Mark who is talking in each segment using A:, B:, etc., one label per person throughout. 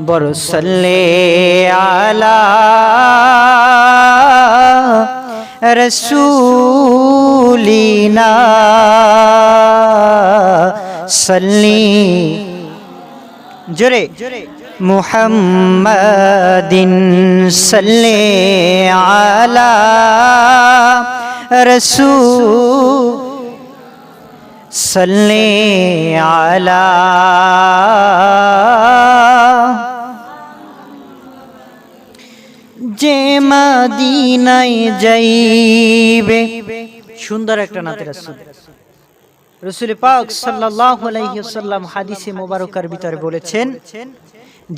A: বরসল্লে আলা রসুলিনা সল্লি জোরে মুহাম্মাদিন সাল্লি আলা রসুল সাল্লি আলা যে মাদিনায় যাইবে। সুন্দর একটা নাতের রাসূল। রসুল পাক সাল্লাল্লাহু আলাইহি ওয়াসাল্লাম হাদিসে মোবারকার ভিতরে বলেছেন,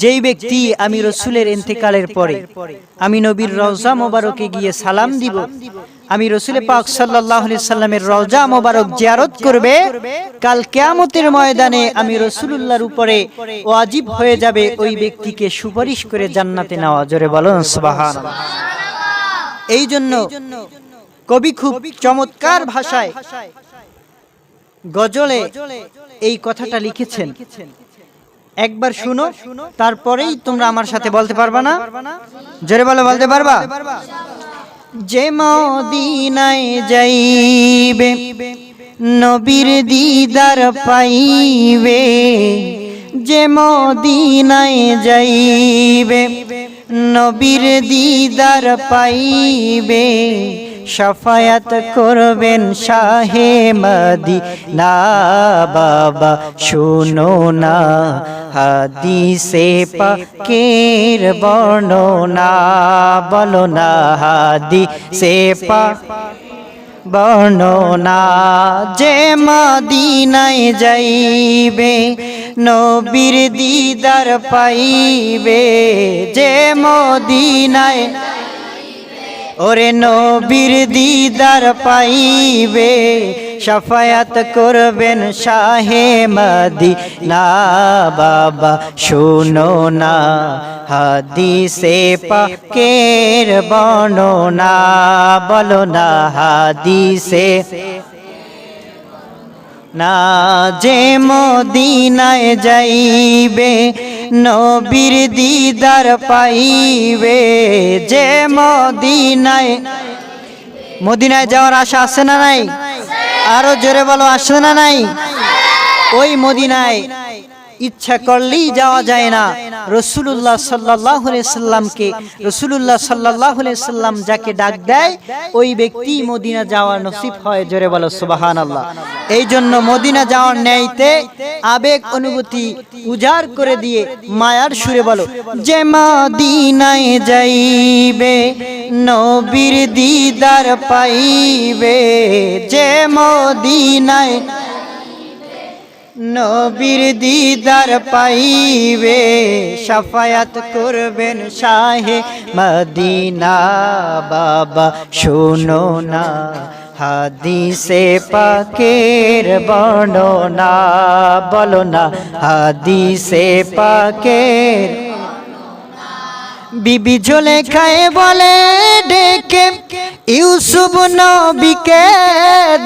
A: যেই ব্যক্তি আমি রসুলের ইন্তেকালের পরে আমি নবীর রওজা মোবারকে গিয়ে সালাম দিব আমি রসুল পাক সাল্লাল্লাহু সাল্লামের রওজা মোবারক জিয়ারত করবে কাল কেয়ামতের ময়দানে আমি রসুলুল্লাহর উপরে ওয়াজিব হয়ে যাবে ওই ব্যক্তিকে সুপারিশ করে জান্নাতে নেওয়া। জোরে বলুন এই জন্য কবি খুব চমৎকার ভাষায় গজলে এই কথাটা লিখেছেন। একবার শুনো তারপরেই তোমরা আমার সাথে বলতে পারবা না? জোরে বলো বলতে পারবা? যে মদিনায় যাইবে, নবীর দিদার পাইবে। যে মদিনায় যাইবে, নবীর দিদার পাইবে। সাফায়াত করবেন শাহে মদি না বাবা, শুনো না হাদিসে পাকের বর্ণনা, বলো না হাদিসে পা বর্ণনা, যে মদিনায় যাইবে, নবীর দিদার পাইবে, যে মদিনায় ওরে নবীর দিদার পাইবে সাফায়াত করবেন শাহে মাদি না বাবা, শুনো না, হাদিসে পাকের বর্ণনা, বলো না হাদিসে। না যে মদিনায় যাইবে, নবীর দিদার পাইবে, যে মদিনায় মদিনায় যাওয়ার আশা আছে না নাই? আরও জোরে বলো, আসে না নাই? ওই মদিনায় ইচ্ছা করলেই যাওয়া যায় না। রসুল্লাহ সাল্লাহ সাল্লামকে রসুল্লাহ সাল্লাহ সাল্লাম যাকে ডাক দেয়, ওই ব্যক্তি মদিনা যাওয়ার নসিব হয়, জোরে বলো সুবাহান আল্লাহ এই জন্য মদিনা যাওয়ার ন্যায়তে আবেগ, অনুভূতি উজাড় করে দিয়ে মায়ার সুরে বলো, যে মদিনায় যাইবে নবীর দিদার পাইবে যে মদিনায়। নবীর দিদার পাইবে, সাফায়াত করবেন শাহে মদিনা। বাবা, শোনো না, হাদিসে পাকের বর্ণনা। বলো না, হাদিসে পাকের বিবি ঝোলে খায় বলে ডেকে। ইউসুফ নবীকে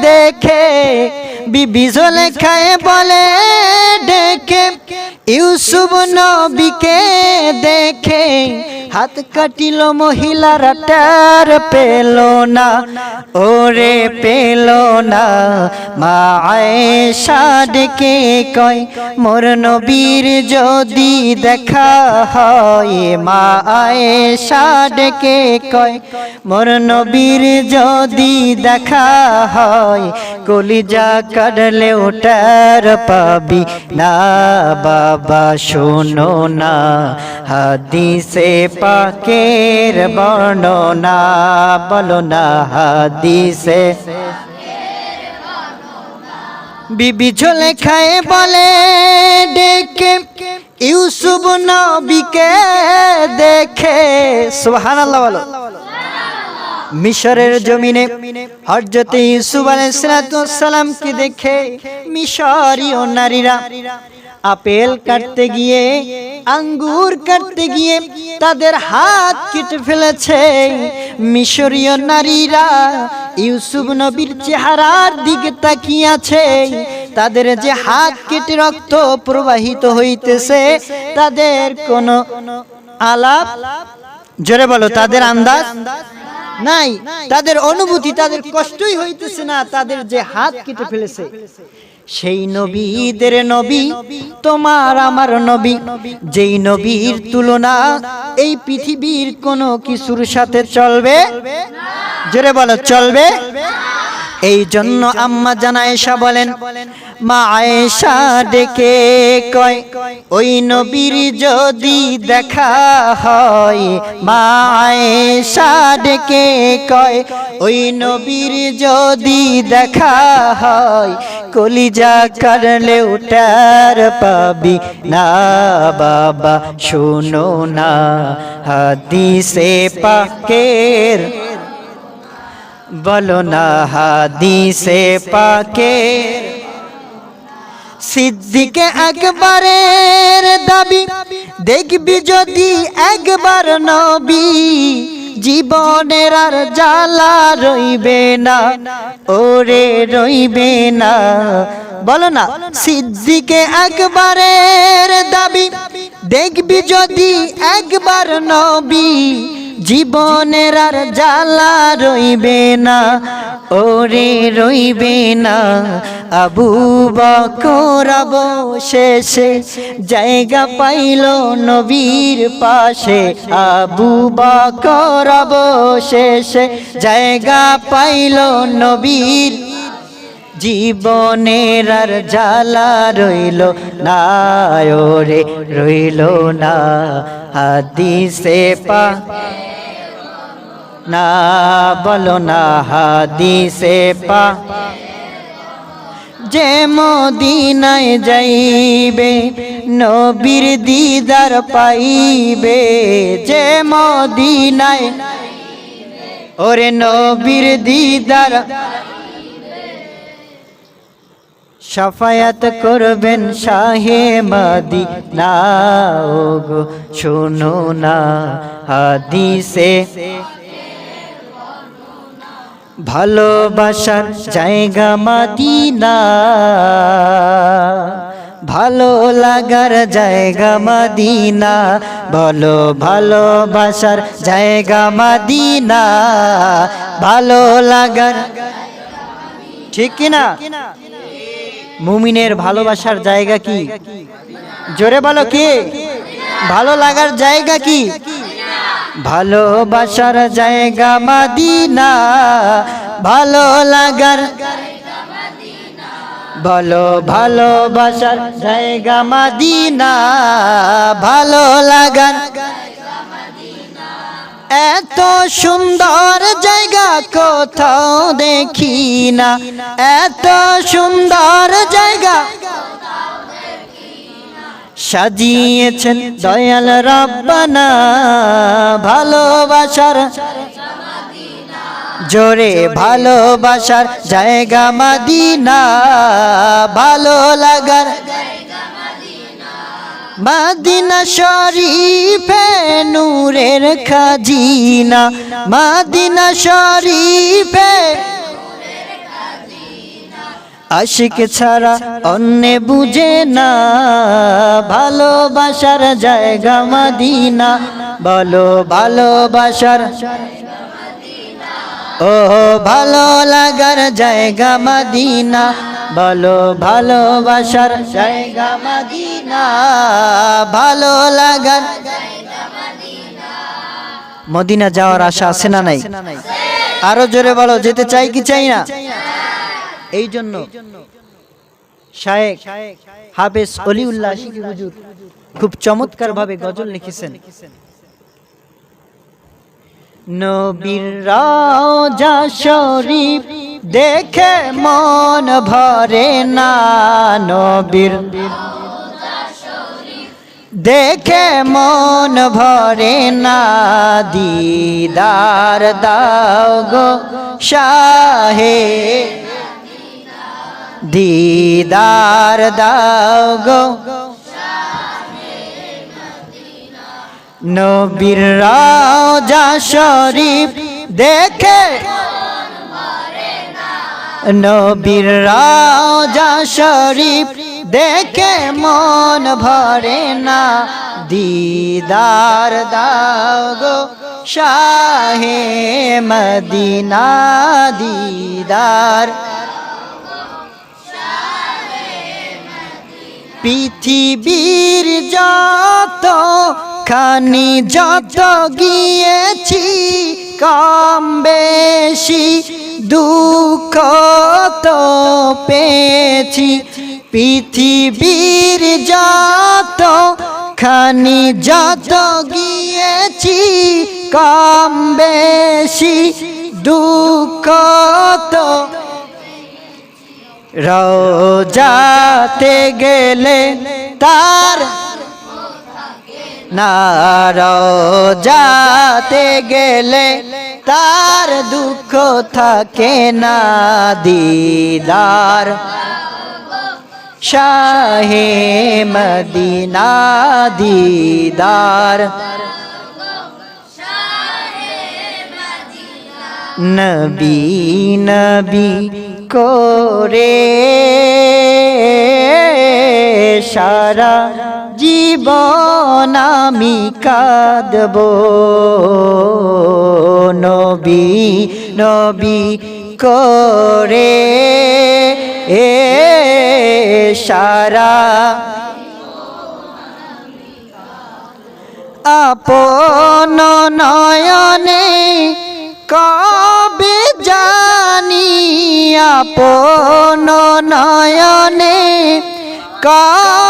A: দেখে বিবি ঝোলে খায় বলে ডেকে। ইউসুফ নবীকে দেখে হাত কাটিল মহিলারা টার পেল না, ওরে পেল না। মা আয়েশা ডেকে কয়, মোর নবীর যদি দেখা হয়। মা আয়েশা ডেকে কয়, মোর নবীর যদি দেখা হয়, কলিজা কাটলে ওটার পাবি না। বাবা, শোনো না, হাদিসে পাকের বর্ণনা, বলো না হাদিসে। বিবি ঝোলে খায় বলে, ডেকে। ইউসুফ নবীকে দেখে, সুবহানাল্লাহ বলো। মিশরের জমিনে হরজতে ইউসুফ আলাইসালামকে দেখে মিশরীয় নারীরা আপেল কাটতে গিয়ে, আঙ্গুর কাটতে গিয়ে তাদের হাত কেটে ফেলেছে। মিশরীয় নারীরা ইউসুফ নবীর চেহারার দিকে তাকিয়ে আছে। তাদের যে হাত কেটে রক্ত প্রবাহিত হইতেছে, তাদের কোনো আলাপ? জোরে বলো, তাদের আন্দাজ? নাই, তাদের অনুভূতি, তাদের কষ্টই হইতেছে না, তাদের যে হাত কেটে ফেলেছে। সেই নবীদের নবী তোমার আমার নবী যেই নবীর তুলনা এই পৃথিবীর কোনো কিছুর সাথে চলবে? জোরে বলো চলবে? এই জন্য আম্মা জানা এসা বলেন, মা আয়েশা ডেকে কয়, ওই নবীর যদি দেখা হয়, মা আয়েশা ডেকে কয়, ওই নবীর যদি দেখা হয়, কলিজা করলে উঠার পাবি না বাবা, শুনো না, হাদিসে পাকের বলো না হাদিসে পাকে। সিদ্দিকে একবারের দাবি, দেখবি যদি একবার নবী, জীবনের আর জ্বালা রইবে না, ওরে রইবে না। বলো না, সিদ্দিকে একবারের দাবি, দেখবি যদি একবার নবী জীবনের আর জ্বালা রইবে না, ওরে রইবে না। আবু বকর শেষে জায়গা পাইল নবীর পাশে। আবু বকর শেষে জায়গা পাইল নবীর জীবনের আর জ্বালা রইল না, ওরে রইল না। হাদিসে পা না, বলো না, হাদিসে পা। যে মদিনায় যাইবে, নবীর দিদার পাইবে। যে মদিনায় ওরে নবীর দিদার সাফায়াত করবেন শাহে মাদি না গো, শোনো না হাদিসে। ভালোবাসার জায়গা মাদিনা, ভালো লাগার জায়গা মাদিনা, বলো ভালোবাসার জায়গা মাদিনা, ভালো লাগার ঠিক কিনা? মুমিনের ভালোবাসার জায়গা কি? জোরে বলো কি? ভালো লাগার জায়গা কি? ভালোবাসার জায়গা মাদিনা। ভালো লাগার বলো, ভালোবাসার জায়গা মাদিনা। ভালো লাগার এত সুন্দর জায়গা কোথাও দেখি না এত সুন্দর জায়গা সাজিয়েছেন দয়াল রব্বানা। ভালোবাসার জোরে ভালোবাসার জায়গা মাদিনা। ভালো লাগার মাদিনা শরীফে নূরের খাজিনা। মাদিনা শরীফে আশিক ছাড়া অন্য বুঝে না। ভালোবাসার জায়গা মাদিনা। বলো ভালোবাসার ও ভালো লাগার জায়গা মাদিনা। বলো ভালোবাসার জায়গা মাদিনা, ভালো লাগার মদিনা যাওয়ার আশা আছে না নাই? আরও জোরে বলো, যেতে চাই কি চাই না? এই জন্য খুব চমৎকার ভাবে গজল লিখেছেন। নবীর রাজা শরীফ দেখে মন ভরে না নবীর। দেখে মন ভরে না দিদার দাও গো শাহে। দিদার দাও গো নবীর রাজা শরীফ দেখে। নবীর রাজা শরীফ দেখে মন ভরে না। দিদার দাও গো শাহে মদিনা, দিদার। পৃথিবীর যত খানি যত গিয়েছি, কম বেশি দুঃখ তো পেয়েছি। পৃথিবীর যত খানি যত গিয়েছি, কম বেশি দুঃখ তো রোজাতে গেলে তার রোজাতে গেলে তার দুঃখ থাকে না দিদার। শাহে মদিনা দিদার। নবী নবী করে সারা জীবন আমি কাঁদব। নবী নবী করে এ সারা আপন নয়নে কবে জানি? আপন নয়নে কবে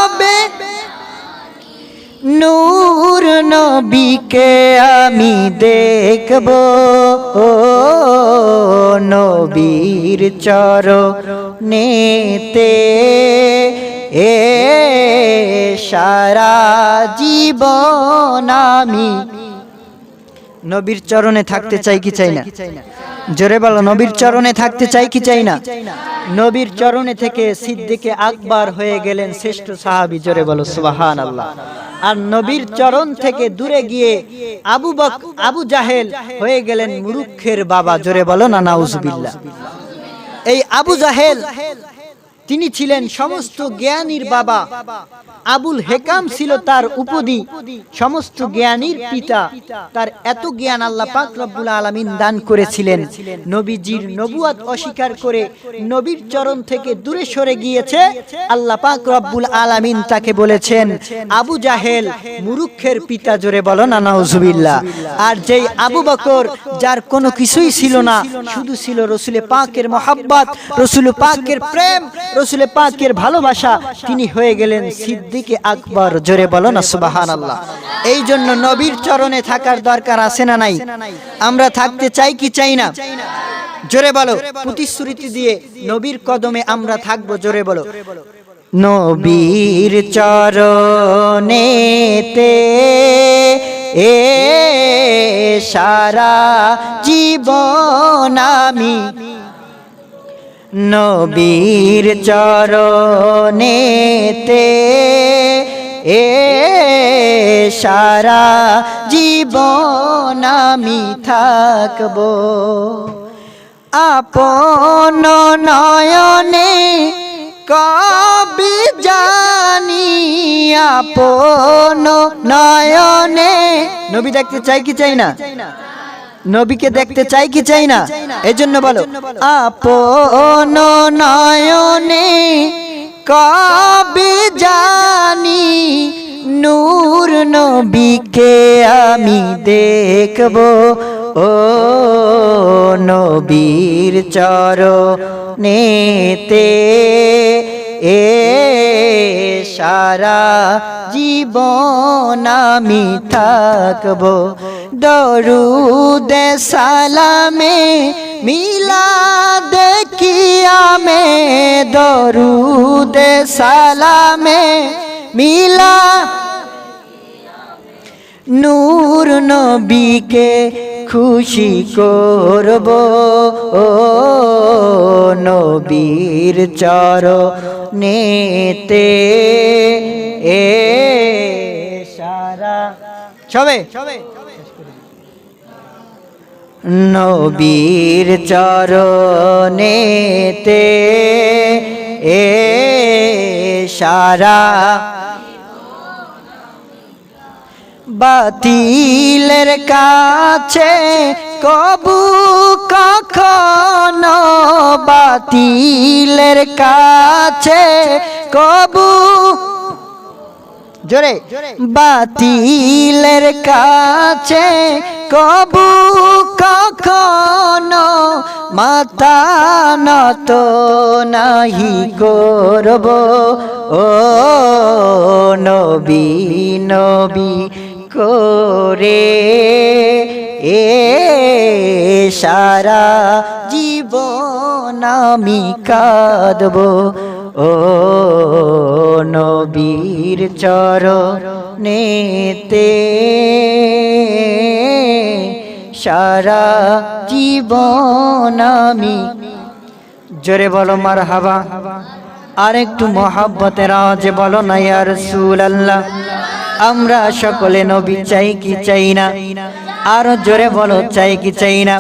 A: নূর নবীকে আমি দেখব নবীর চর নেতে এ সারা জীবন আমি নবীর চরণে থাকতে চাই কি চাই না? জোরে বলো, নবীর চরণে থাকতে চাই কি চাই না? নবীর চরণে থেকে সিদ্দিকে আকবার হয়ে গেলেন শ্রেষ্ঠ সাহাবী, জোরে বলো সুবাহান আল্লাহ আর নবীর চরণ থেকে দূরে গিয়ে আবু বক, আবু জাহেল হয়ে গেলেন মুরুক্ষের বাবা, জোরে বলো না, নাউজুবিল্লাহ। এই আবু জাহেল তিনি ছিলেন সমস্ত জ্ঞানীর বাবা। আবুল হেকাম ছিল তার উপদি। সমস্ত জ্ঞানীর পিতা। তার এত জ্ঞান আল্লাহ পাক রব্বুল আলামিন দান করেছিলেন। নবীজির নবুয়াত অস্বীকার করে নবীর চরণ থেকে দূরে সরে গিয়েছে আল্লাহ পাক রব্বুল আলামিন তাকে বলেছেন, আবু জাহেল, মুরুক্ষের পিতা জোরে বলো না, নাউজুবিল্লাহ। আর যেই আবু বকর, যার কোনো কিছুই ছিল না, শুধু ছিল রসুলে পাকের মোহাব্বত, রসুল পাকের প্রেম রসুলে পাকের ভালোবাসা, তিনি হয়ে গেলেন সিদ্দিকে আকবর। জোরে বলো না সুবাহান আল্লাহ এই জন্য নবীর চরণে থাকার দরকার আছে না নাই? আমরা থাকতে চাই কি চাই না? জোরে বলো, প্রতিশ্রুতি দিয়ে নবীর কদমে আমরা থাকব, জোরে বলো। নবীর চরণেতে এ সারা জীবন আমি নবীর চরণেতে এ সারা জীবন আমি থাকব। আপন নয়নে কবি জানি, আপন নয়নে নবী দেখতে চাই কি চাই না? নবীকে দেখতে চাই কি চাই না? এজন্য বলো আপন নয়নে কবে জানি নূর নবীকে আমি দেখব? ও নবীর চর নেতে এ সারা জীবন আমি থাকব। দরুদে সালামে মিলা দেখিয়ামে দরুদে সালামে মিলা নূর নবীকে খুশি করব। ও নবীর চর নেতে এ সারা। সবে। নবীর চরণেতে এ সারা বাতিলের কাছে কবু কখনো বাতিলের কাছে কবু জোরে। বাতিলের কাছে কবু কখনো মাতা নত নাহি করব। ও নবী নবী করে এ সারা জীবন আমি কাঁদব। ও নবীর চরণেতে সারা জীবন আমি। জোরে বলো মার হাবা আর একটু মহাব্বতের আওয়াজে বলো না ইয়ার সুল আল্লাহ আমরা সকলে নবী, চাই কি চাই না? আরও জোরে বলো, চাই কি চাই না?